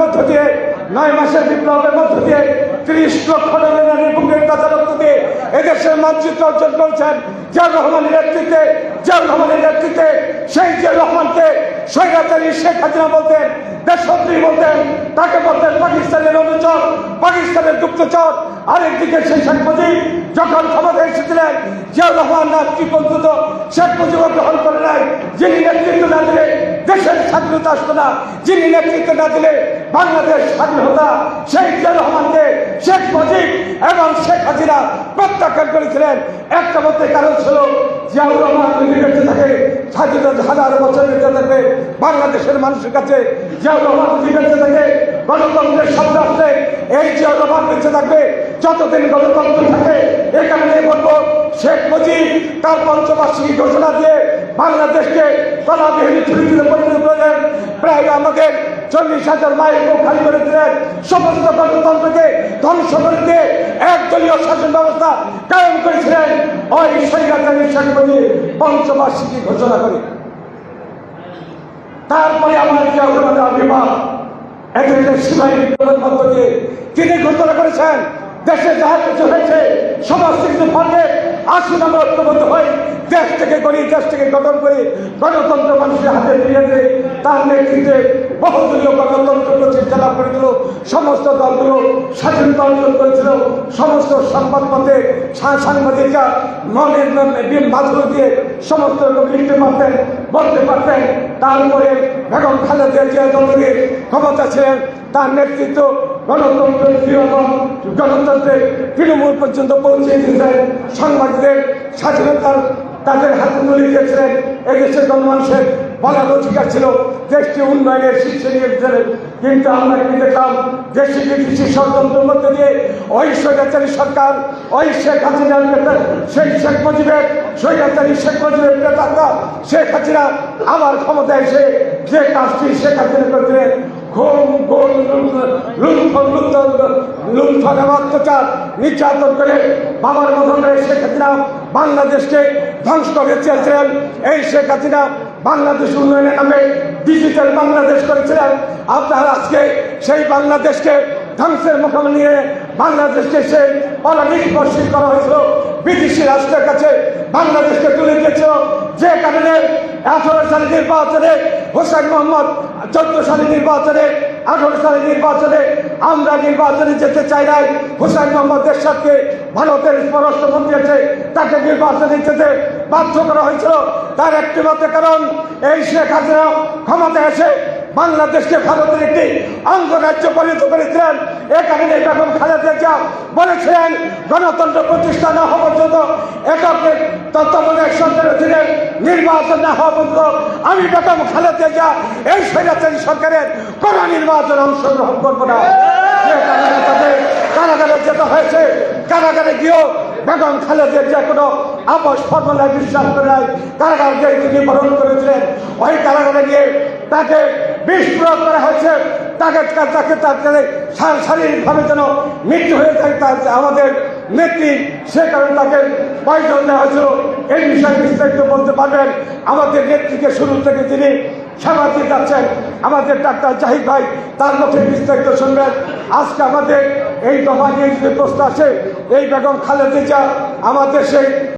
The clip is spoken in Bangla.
মধ্য দিয়ে নয় মাসের বিপ্লবের মধ্য দিয়ে ত্রিশ লক্ষ নারীর বুকের রক্ত দিয়ে এদেশের মানচিত্র অর্জন করেছেন জিয়াউর রহমানের নেতৃত্বে, জিয়াউর রহমানের নেতৃত্বে সেই জিয়াউর রহমানকে স্বৈরাচারী শেখ হাসিনা বলতেন দেশত্রী বলতেন, তাকে বলতেন পাকিস্তানের অনুচর, পাকিস্তানের গুপ্তচর। আরেকদিকে সেই শেখ মুজিব যখন ক্ষমতায় এসেছিলেন, জিয়াউর রহমান না কি পর্যন্ত শেখ মুজিব গ্রহণ করে নাই। যিনি নেতৃত্ব না দিলে দেশের স্বাধীনতা আসতো না। যিনি নেতৃত্ব না দিলে বাংলাদেশ স্বাধীনতা শেখ জিয়াউর রহমানকে শেখ মুজিব এবং শেখ হাসিনা প্রত্যাখ্যান করেছিলেন। একটা মধ্যে কারণ ছিল জিয়াউর রহমান থাকে, স্বাধীনতা হাজার বছর বেঁচে থাকবে, বাংলাদেশের মানুষের কাছে জিয়াউর রহমান বেঁচে থাকে, গণতন্ত্রের শব্দ আসলে এই জিয়াউর রহমান বেঁচে থাকবে, যতদিন গণতন্ত্র থাকে এখানে বলব, শেখ মুজিব তার পঞ্চবার্ষিকী ঘোষণা দিয়ে বাংলাদেশকে তলাবিহীন ছুরিতে পরিণত করেন প্রায় আমাদের চল্লিশ হাজার মাইল মুখ খালি করে সমস্ত গণতন্ত্রকে ধ্বংস করে একদলীয় শাসন ব্যবস্থা কায়েম করেছিলেন। ওই সৈরাচারী মুজিব পঞ্চবার্ষিকী ঘোষণা করে। তারপরে আমার দিয়ে তিনি ঘোষণা করেছেন, দেশে যা কিছু হয়েছে, সমস্ত কিছু ফলে আসুন আমরা ঐক্যবদ্ধ হই। দেশ থেকে করি দেশ থেকে গঠন করি। গণতন্ত্র মানুষের হাতে ফিরে দিয়ে তার নেতৃত্বে বহুদলীয় গণতন্ত্র প্রতিষ্ঠা লাভ করে দিল সমস্ত দলগুলো স্বাধীনতা অর্জন করেছিল। সমস্ত সংবাদপত্রে সাংবাদিকরা মনের মাধ্যম দিয়ে সমস্ত লোক লিখতে পারতেন, বলতে পারতেন। তারপরে বেগম খালেদা জিয়া যতদিন ক্ষমতা ছিলেন। তার নেতৃত্ব গণতন্ত্রের দৃঢ়তম গণতন্ত্রের তৃণমূল পর্যন্ত পৌঁছে দিয়েছেন। সাংবাদিকদের স্বাধীনতার তাদের হাতে তুলে দিয়েছিলেন। এদেশের গণমানুষের বলার অধিকার ছিল। দেশটি উন্নয়নের শীর্ষে নিয়ে গেছিলেন কিন্তু আমরা কি দেখলাম? দেশে কৃষি ষড়যন্ত্রের মধ্যে দিয়ে ওই স্বৈরাচারী সরকার, ওই শেখ হাসিনার নেতা, সেই শেখ মুজিবের স্বৈরাচারী শেখ মুজিবের নেতারা, শেখ হাসিনা আবার ক্ষমতায় এসে যে কাজটি শেখ হাসিনা করেছিলেন খুন গোল লুণ্ঠন এবং অত্যাচার নির্যাতন করে বাবার মতন শেখ হাসিনা বাংলাদেশকে ধ্বংস করে চেয়েছিলেন এই শেখ হাসিনা বাংলাদেশ উন্নয়নের নামে ডিজিটাল বাংলাদেশ করেছিলেন। আপনারা আজকে সেই বাংলাদেশকে ধ্বংসের মুখোমুখি নিয়ে বাংলাদেশকে সেই অনানিষ্পর্শী করা হয়েছিল। বিদেশি রাষ্ট্রের কাছে বাংলাদেশকে তুলে দিয়েছিল। যে কারণে আঠারো সালে নির্বাচনে হোসেন মোহাম্মদ চোদ্দ সালে নির্বাচনে, আঠারো সালে নির্বাচনে আমরা নির্বাচনে যেতে চাই নাই। হোসেন মোহাম্মদ দেশকে ভারতের পররাষ্ট্রমন্ত্রী আছে তাকে নির্বাচনে যেতে বাধ্য করা হয়েছিল। তার একটি মাত্র কারণ, এই শেখ হাসিনা ক্ষমতা এসে বাংলাদেশকে ভারতের একটি অঙ্গরাজ্য পরিণত করেছিলেন। এ কারণে বেগম খালেদা জিয়া বলেছিলেন, গণতন্ত্র প্রতিষ্ঠা না হওয়া পর্যন্ত একক তত্ত্বাবধায়ক সরকারের অধীনে নির্বাচন না হওয়া পর্যন্ত আমি বেগম খালেদা জিয়া এই স্বৈরাচারী সরকারের কোনো নির্বাচন অংশগ্রহণ করব না। তাদের কারাগারে যেতে হয়েছে। কারাগারে গিয়েও বেগম খালেদের যে কোনো আপোষ ফর্মুলায় বিশ্বাস করে নাই। কারাগার গিয়ে তিনি বরণ করেছিলেন, ওই কারাগারে গিয়ে তাকে বিষ প্রয়োগ করা হয়েছে তাকে তাকে শা- শারীরিকভাবে যেন মৃত্যু হয়ে যায়, তার আমাদের নেত্রী, সে কারণে তাকে পয়জন দেওয়া হয়েছিল। এই বিষয়ে বিস্তারিত বলতে পারবেন, আমাদের নেত্রীকে শুরু থেকে তিনি সেবা যাচ্ছেন, আমাদের ডাক্তার জাহিদ ভাই, তার মুখে বিস্তারিত শুনবেন। আজকে আমাদের এই দফা নিয়ে যদি প্রশ্ন আসে, এই বেগম খালেদা জিয়া, আমাদের সেই